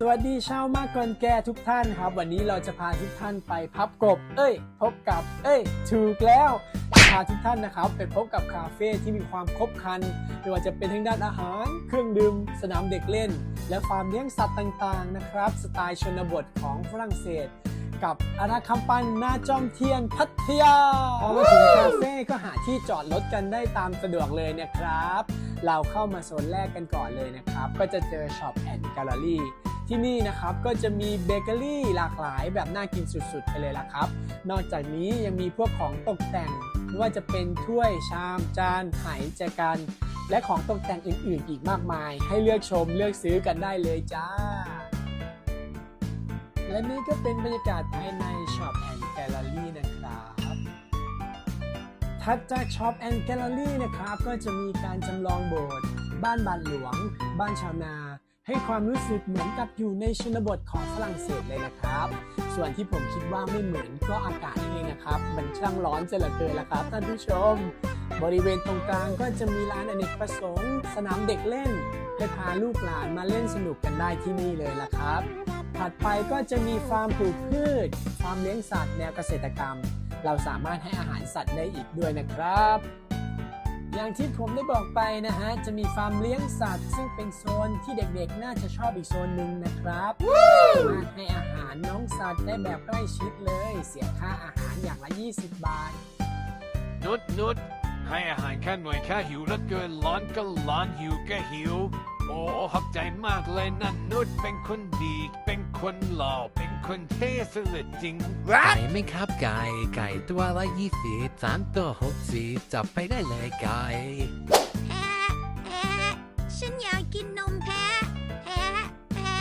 สวัสดีชาวมากกอนแก่ทุกท่านครับ วันนี้เราจะพาทุกท่านไปพับกบ เอ้ย พบกับ เอ้ย ถูกแล้วพาทุกท่านนะครับไปพบกับคาเฟ่ที่มีความครบครันไม่ว่าจะเป็นทั้งด้านอาหาร เครื่องดื่ม สนามเด็กเล่น และฟาร์มเลี้ยงสัตว์ต่างๆนะครับ สไตล์ชนบทของฝรั่งเศส กับอาณาคำปันหน้าจอมเทียนพัทยาพอมาถึงคาเฟ่ก็หาที่จอดรถกันได้ตามสะดวกเลยนะครับ เราเข้ามาโซนแรกกันก่อนเลยนะครับ ก็จะเจอช็อปแอนด์แกลเลอรี่ ที่นี่นะครับก็จะมีเบเกอรี่หลากหลายแบบน่ากินสุดๆ ไปเลยล่ะครับ นอกจากนี้ยังมีพวกของตกแต่งไม่ว่าจะเป็นถ้วยชาม จานไหแจกัน และของตกแต่งอื่นๆ อีกมากมาย ให้เลือกชมเลือกซื้อกันได้เลยจ้า และนี่ก็เป็นบรรยากาศภายในช็อปแอนด์แกลเลอรี่นะครับถัดจากช็อปแอนด์แกลเลอรี่นะครับ ก็จะมีการจำลองโบสถ์บ้านบานหลวง บ้านชาวนา ให้ความรู้สึกเหมือนกับอยู่ในชนบทของฝรั่งเศสเลยนะครับ ส่วนที่ผมคิดว่าไม่เหมือนก็อากาศนี่เองนะครับ มันช่างร้อนเสียเหลือเกินละครับท่านผู้ชม บริเวณตรงกลางก็จะมีร้านอเนกประสงค์ สนามเด็กเล่น ให้พาลูกหลานมาเล่นสนุกกันได้ที่นี่เลยละครับ ถัดไปก็จะมีฟาร์มปลูกพืช ฟาร์มเลี้ยงสัตว์แนวเกษตรกรรม เราสามารถให้อาหารสัตว์ได้อีกด้วยนะครับ อย่างที่ผมได้บอกไปนะฮะ จะมีฟาร์มเลี้ยงสัตว์ ซึ่งเป็นโซนที่เด็กๆ น่าจะชอบอีกโซนหนึ่งนะครับสามารถให้อาหารน้องสัตว์ได้แบบใกล้ชิดเลย เสียค่าอาหารอย่างละ 20 บาท นุดนุดให้อาหารแค่หน่อยแค่หิวแล้วเกินร้อนก็ร้อนหิวก็หิว โอ้ขอบใจมากเลยนะนุดเป็นคนดี เป็นคนหล่อ เป็นคนเท่สุดจริงไก่ไหม่ครับไก่ไก่ตัวละยี่สิบสามตัวหกสิบจับไปได้เลยไก่ แพะแพะฉันอยากกินนมแพะแพะแพะ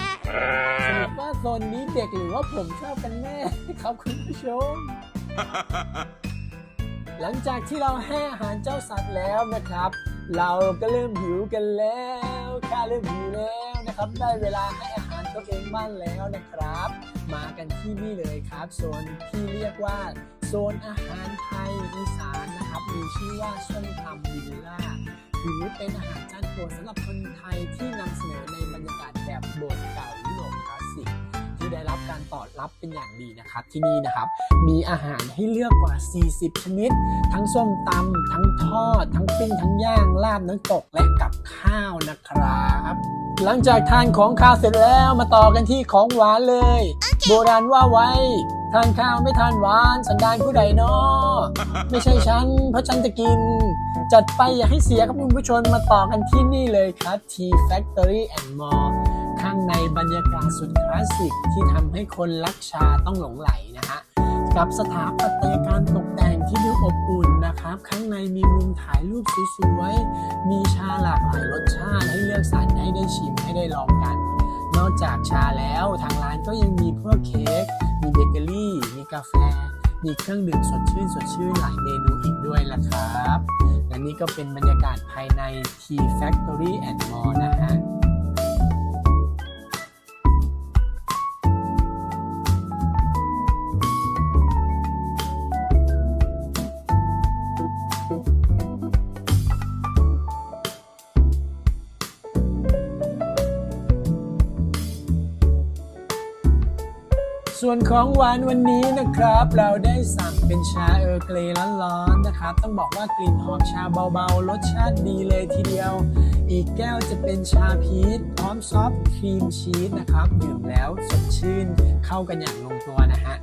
สรุปว่าโซนนี้เด็กหรือว่าผมชอบกันแน่ ครับคุณผู้ชม หลังจากที่เราให้อาหารเจ้าสัตว์แล้วนะครับ เราก็เริ่มหิวกันแล้วข้าเริ่มหิวแล้วนะครับ ได้เวลาให้อาหารตัวเองบ้างแล้วนะครับ มากันที่นี่เลยครับโซนที่เรียกว่าโซนอาหารไทยอีสานนะครับ มีชื่อว่าส้มตำวิลล่าถือเป็นอาหารจานโปรดสำหรับคนไทยที่นำเสนอในบรรยากาศแบบโบสถ์เก่า ได้รับการตอบรับเป็นอย่างดีนะครับที่นี่นะครับ มีอาหารให้เลือกกว่า 40 ชนิด ทั้งส้มตำทั้งทอด ทั้งปิ้งทั้งย่างลาบน้ำตกและกับข้าวนะครับ หลังจากทานของข้าวเสร็จแล้วมาต่อกันที่ของหวานเลย โบราณว่าไว้ทานข้าวไม่ทานหวานสันดานผู้ใดเนาะไม่ใช่ฉัน เพราะฉันจะกิน จัดไปอย่าให้เสียครับคุณผู้ชมมาต่อกันที่นี่เลยครับ Tea Factory and More ข้างในบรรยากาศสุดคลาสสิกที่ทำให้คนรักชาต้องหลงไหลนะฮะกับสถาปัตยการตกแต่งที่ดูอบอุ่นนะครับ ข้างในมีมุมถ่ายรูปสวยๆ มีชาหลากหลายรสชาติให้เลือกสรรให้ได้ชิมให้ได้ลองกัน นอกจากชาแล้วทางร้านก็ยังมีพวกเค้ก มีเบเกอรี่ มีกาแฟ มีเครื่องดื่มสดชื่นสดชื่นหลายเมนูอีกด้วยล่ะครับ และนี่ก็เป็นบรรยากาศภายใน Tea Factory and More นะฮะ ส่วนของหวานวันนี้นะครับ เราได้สั่งเป็นชาเออร์เกรย์ร้อนๆนะครับ ต้องบอกว่ากลิ่นหอมชาเบาๆ รสชาติดีเลยทีเดียว อีกแก้วจะเป็นชาพีชพร้อมซอฟต์ครีมชีสนะครับดื่มแล้วสดชื่นเข้ากันอย่างลงตัวนะฮะ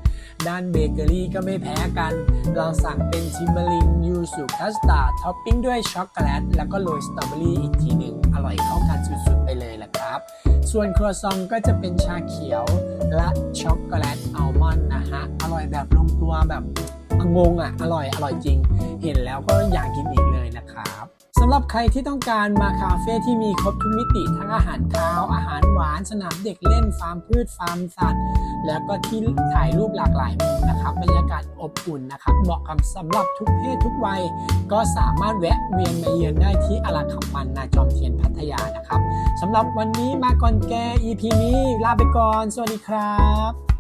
ด้านเบเกอรี่ก็ไม่แพ้กัน เราสั่งเป็นทิมเบอรินยูสุคัสตาร์ท็อปปิ้งด้วยช็อกโกแลตแล้วก็โรยสตรอเบอรี่อีกทีหนึ่ง อร่อยเข้ากันสุดๆไปเลยแหละครับ ส่วนครัวซองก็จะเป็นชาเขียวและช็อกโกแลตอัลมอนด์นะฮะ อร่อยแบบลงตัวแบบงงอะ อร่อยอร่อยจริง เห็นแล้วก็อยากกินอีกเลยนะครับ สำหรับใครที่ต้องการมาคาเฟ่ที่มีครบทุกมิติทั้งอาหารคาว อาหารหวาน สนามเด็กเล่น ฟาร์มพืช ฟาร์มสัตว์ แล้วก็ที่ถ่ายรูปหลากหลายมุมนะครับ บรรยากาศอบอุ่นนะครับ เหมาะกับสำหรับทุกเพศทุกวัย ก็สามารถแวะเวียนมาเยือนได้ที่อาราคัมปันนาจอมเทียนพัทยานะครับสำหรับวันนี้มาก่อนแก EP นี้ลาไปก่อน สวัสดีครับ